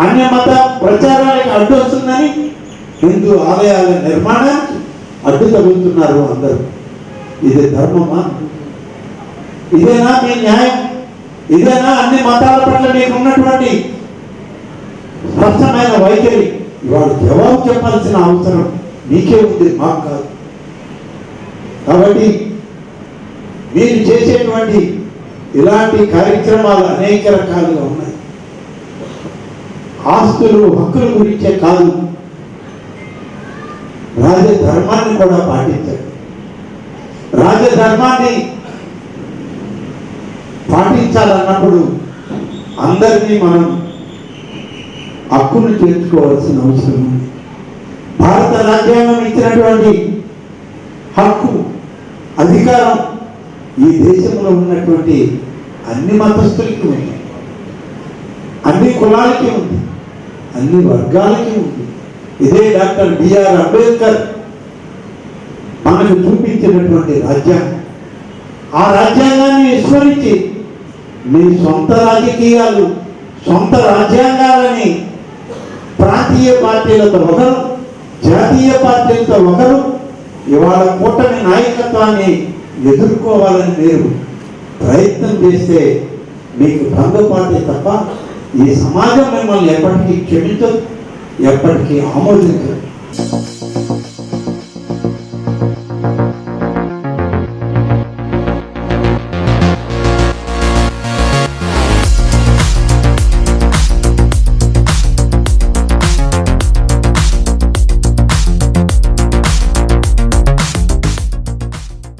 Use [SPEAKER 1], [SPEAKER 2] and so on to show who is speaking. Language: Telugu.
[SPEAKER 1] అన్య మత ప్రచారానికి అడ్డు వస్తుందని హిందూ ఆలయాల నిర్మాణానికి అడ్డు తగులుతున్నారు అందరూ. ఇది ధర్మమా? ఇదేనా మీ న్యాయం? ఇదేనా అన్ని మతాల పట్ల మీకు ఉన్నటువంటి స్పష్టమైన వైఖరి? ఇవాళ జవాబు చెప్పాల్సిన అవసరం మీకే ఉంది మాకు కాదు. కాబట్టి మీరు చేసేటువంటి ఇలాంటి కార్యక్రమాలు అనేక రకాలుగా ఉన్నాయి. ఆస్తులు హక్కుల గురించే కాదు. రాజధర్మాన్ని కూడా పాటించాడు రాజధర్మాన్ని పాటించాలన్నప్పుడు అందరినీ మనం హక్కును చేర్చుకోవాల్సిన అవసరం ఉంది. భారత రాజ్యాంగం ఇచ్చినటువంటి హక్కు అధికారం ఈ దేశంలో ఉన్నటువంటి అన్ని మతస్థులకి ఉంది. అన్ని కులాలకి ఉంది. అన్ని వర్గాలకి ఉంది ఇదే డాక్టర్ బిఆర్ అంబేద్కర్ మనకు చూపించినటువంటి రాజ్యాంగం. ఆ రాజ్యాంగాన్ని విస్మరించి మీ సొంత రాజకీయాలు సొంత రాజ్యాంగాలని ప్రాంతీయ పార్టీలతో ఒకరు జాతీయ పార్టీలతో ఒకరు ఇవాళ కూటమి నాయకత్వాన్ని ఎదుర్కోవాలని మీరు ప్రయత్నం చేస్తే మీకు భంగపాటే తప్ప ఈ సమాజం మిమ్మల్ని ఎప్పటికీ క్షమించదు ఎప్పటికీ ఆమోదించదు